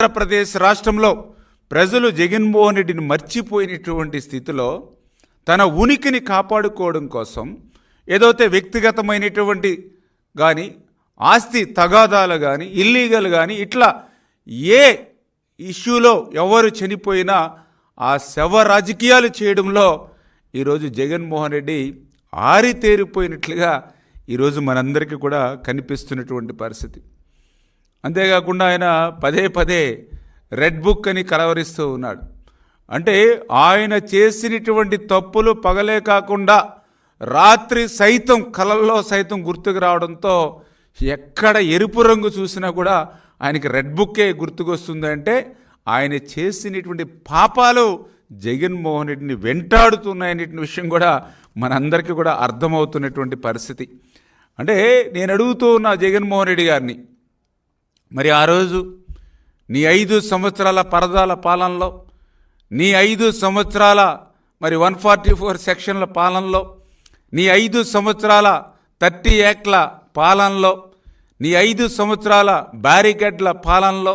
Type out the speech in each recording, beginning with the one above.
ఆంధ్రప్రదేశ్ రాష్ట్రంలో ప్రజలు జగన్మోహన్ రెడ్డిని మర్చిపోయినటువంటి స్థితిలో తన ఉనికిని కాపాడుకోవడం కోసం ఏదైతే వ్యక్తిగతమైనటువంటి కానీ ఆస్తి తగాదాలు కానీ ఇల్లీగల్ కానీ ఇట్లా ఏ ఇష్యూలో ఎవరు చనిపోయినా ఆ శవ రాజకీయాలు చేయడంలో ఈరోజు జగన్మోహన్ రెడ్డి ఆరితేరిపోయినట్లుగా ఈరోజు మనందరికీ కూడా కనిపిస్తున్నటువంటి పరిస్థితి. అంతేకాకుండా ఆయన పదే పదే రెడ్ బుక్ అని కలవరిస్తూ ఉన్నాడు. అంటే ఆయన చేసినటువంటి తప్పులు పగలే కాకుండా రాత్రి సైతం కలల్లో సైతం గుర్తుకు రావడంతో ఎక్కడ ఎరుపు రంగు చూసినా కూడా ఆయనకి రెడ్ బుక్కే గుర్తుకొస్తుందంటే ఆయన చేసినటువంటి పాపాలు జగన్మోహన్ రెడ్డిని వెంటాడుతున్నాయనే విషయం కూడా మనందరికీ కూడా అర్థమవుతున్నటువంటి పరిస్థితి. అంటే నేను అడుగుతూ ఉన్న జగన్మోహన్ రెడ్డి గారిని మరి ఆ రోజు నీ ఐదు సంవత్సరాల పరదాల పాలనలో నీ ఐదు సంవత్సరాల మరి వన్ ఫార్టీ ఫోర్ సెక్షన్ల పాలనలో నీ ఐదు సంవత్సరాల థర్టీ యాక్ట్ల పాలనలో నీ ఐదు సంవత్సరాల బ్యారికేడ్ల పాలనలో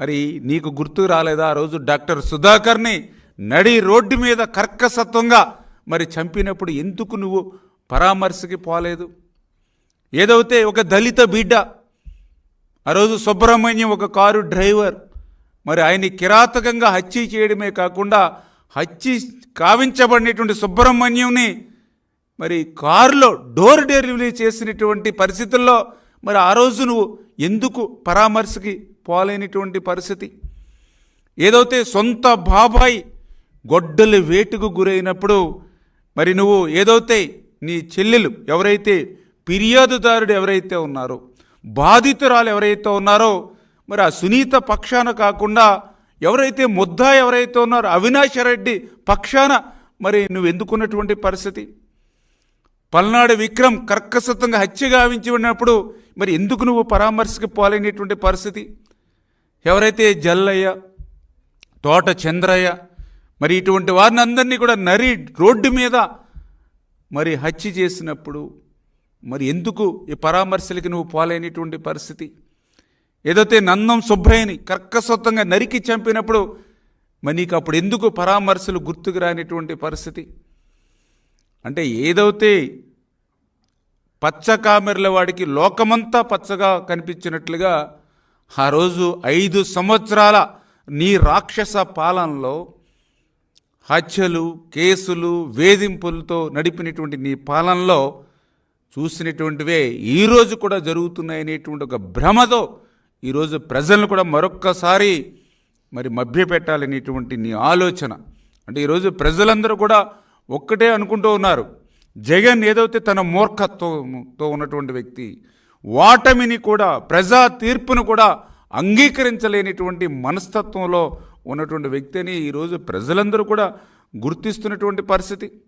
మరి నీకు గుర్తు రాలేదా? ఆ రోజు డాక్టర్ సుధాకర్ని నడి రోడ్డు మీద కర్కసత్వంగా మరి చంపినప్పుడు ఎందుకు నువ్వు పరామర్శకి పోలేదు? ఏదైతే ఒక దళిత బిడ్డ ఆ రోజు సుబ్రహ్మణ్యం ఒక కారు డ్రైవర్. మరి ఆయన్ని కిరాతకంగా హత్య చేయడమే కాకుండా హత్య కావించబడినటువంటి సుబ్రహ్మణ్యంని మరి కారులో డోర్ డెలివరీ చేసినటువంటి పరిస్థితుల్లో మరి ఆ రోజు నువ్వు ఎందుకు పరామర్శకి పోలేనటువంటి పరిస్థితి? ఏదైతే సొంత బాబాయ్ గొడ్డలి వేటుకు గురైనప్పుడు మరి నువ్వు ఏదైతే నీ చెల్లెలు ఎవరైతే ఫిర్యాదుదారుడు ఎవరైతే ఉన్నారో బాధితురాలు ఎవరైతే ఉన్నారో మరి ఆ సునీత పక్షాన కాకుండా ఎవరైతే ముద్దా ఎవరైతే ఉన్నారో అవినాష్ రెడ్డి పక్షాన మరి నువ్వు ఎందుకున్నటువంటి పరిస్థితి? పల్నాడు విక్రమ్ కర్కశతంగా హత్య గావించి ఉన్నప్పుడు మరి ఎందుకు నువ్వు పరామర్శకు పోలేనటువంటి పరిస్థితి? ఎవరైతే జల్లయ్య తోట చంద్రయ్య మరి ఇటువంటి వారిని అందరినీ కూడా నరి రోడ్డు మీద మరి హత్య చేసినప్పుడు మరి ఎందుకు ఈ పరామర్శలకి నువ్వు పోలేనిటువంటి పరిస్థితి? ఏదైతే నందం సుబ్బయ్యని కర్కసొత్తంగా నరికి చంపినప్పుడు మరి నీకు అప్పుడు ఎందుకు పరామర్శలు గుర్తుకు రానిటువంటి పరిస్థితి? అంటే ఏదైతే పచ్చ కామెర్ల వాడికి లోకమంతా పచ్చగా కనిపించినట్లుగా ఆ రోజు ఐదు సంవత్సరాల నీ రాక్షస పాలనలో హత్యలు కేసులు వేధింపులతో నడిపినటువంటి నీ పాలనలో చూసినటువంటివే ఈరోజు కూడా జరుగుతున్నాయనేటువంటి ఒక భ్రమతో ఈరోజు ప్రజలను కూడా మరొక్కసారి మరి మభ్యపెట్టాలనేటువంటి నీ ఆలోచన. అంటే ఈరోజు ప్రజలందరూ కూడా ఒక్కటే అనుకుంటూ ఉన్నారు. జగన్ ఏదైతే తన మూర్ఖత్వంతో ఉన్నటువంటి వ్యక్తి వాటమిని కూడా ప్రజా తీర్పును కూడా అంగీకరించలేనిటువంటి మనస్తత్వంలో ఉన్నటువంటి వ్యక్తి అని ఈరోజు ప్రజలందరూ కూడా గుర్తిస్తున్నటువంటి పరిస్థితి.